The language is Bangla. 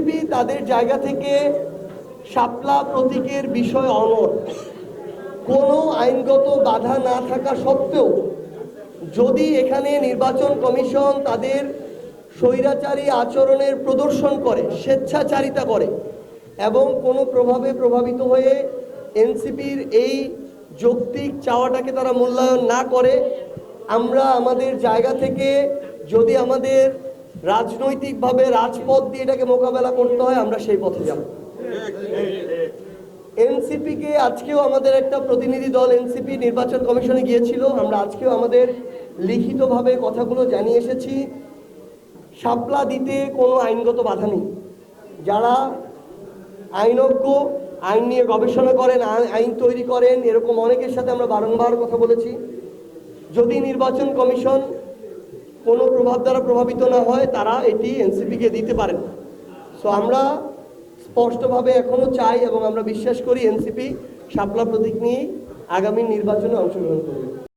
এনসিপি তাদের জায়গা থেকে শাপলা প্রতীকের বিষয় অনর কোনো আইনগত বাধা না থাকা সত্ত্বেও যদি এখানে নির্বাচন কমিশন তাদের স্বৈরাচারী আচরণের প্রদর্শন করে, স্বেচ্ছাচারিতা করে এবং কোনো প্রভাবে প্রভাবিত হয়ে এনসিপির এই যৌক্তিক চাওয়াটাকে তারা মূল্যায়ন না করে, আমরা আমাদের জায়গা থেকে যদি আমাদের রাজনৈতিকভাবে রাজপথ দিয়ে এটাকে মোকাবেলা করতে হয়, আমরা সেই পথে যাব। এনসিপি কে আজকেও আমাদের একটা প্রতিনিধি দল, এনসিপি নির্বাচন কমিশনে গিয়েছিল। আমরা আজকেও আমাদের লিখিতভাবে কথাগুলো জানিয়ে এসেছি। শাপলা দিতে কোনো আইনগত বাধা নেই। যারা আইনজ্ঞ, আইন নিয়ে গবেষণা করেন আই- আইন তৈরি করেন, এরকম অনেকের সাথে আমরা বারংবার কথা বলেছি। যদি নির্বাচন কমিশন কোনো প্রভাব দ্বারা প্রভাবিত না হয়, তারা এটি এনসিপিকে দিতে পারেন। সো আমরা স্পষ্টভাবে এখনও চাই এবং আমরা বিশ্বাস করি এনসিপি শাপলা প্রতীক নিয়েই আগামী নির্বাচনে অংশগ্রহণ করবে।